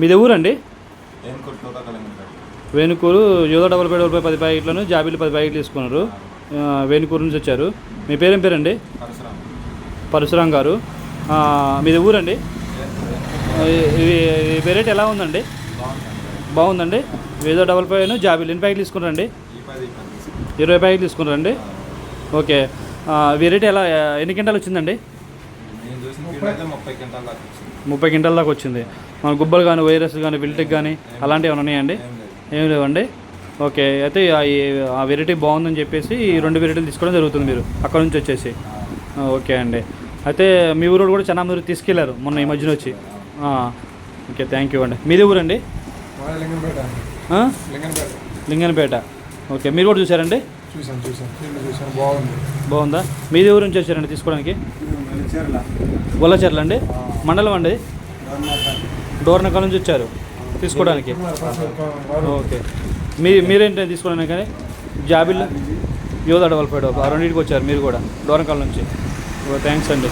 మీది ఊరండి? వేణుకూరు యోధా డబల్ ఫైవ్ డబల్ ఫైవ్ పది ప్యాకెట్లను జాబీలు పది ప్యాకెట్లు తీసుకున్నారు. వేణుకూరు నుంచి వచ్చారు. మీ పేరేం పేరండి? పరిశ్రమ. పరశురాం గారు. మీది ఊరండి? ఇది ఈ వెరైటీ ఎలా ఉందండి? బాగుందండి. ఏదో డబల్ ఫైవ్ జాబీలు ఎన్ని ప్యాకెట్లు తీసుకున్నారండి. ఇరవై ప్యాకెట్లు తీసుకున్నారండి. ఓకే. వెరైటీ ఎలా ఎన్ని క్వింటాలు వచ్చిందండి? ముప్పై క్వింటాల దాకా వచ్చింది. మన గుబ్బలు కానీ వైరస్ కానీ విల్టిక్ కానీ అలాంటివి ఏమైనా ఉన్నాయండి? ఏం లేవండి? ఓకే అయితే ఆ వెరైటీ బాగుందని చెప్పేసి ఈ రెండు వెరైటీలు తీసుకోవడం జరుగుతుంది మీరు. అక్కడ నుంచి వచ్చేసి. ఓకే అండి. అయితే మీ ఊరు కూడా చాలా మీరు తీసుకెళ్ళారు మొన్న ఈ మధ్యన వచ్చి. ఓకే థ్యాంక్ యూ అండి. మీది ఊరండి? లింగంపేట లింగనపేట. ఓకే మీరు కూడా చూసారండి? చూసాను చూసాను చూసాను బాగుంది. బాగుందా? మీది ఊరు నుంచి వచ్చారండి తీసుకోవడానికి? చీరల. గొల్లచెర్ల అండి? మండలం అండి? డోర్నకల్. నుంచి వచ్చారు తీసుకోవడానికి. ఓకే. మీ మీరేంటి తీసుకోవడానికి కానీ? జాబిల్ యోధ ఫైవ్ ఆ రెండింటికి వచ్చారు మీరు కూడా డోర్నకల్ నుంచి. థ్యాంక్స్ అండి.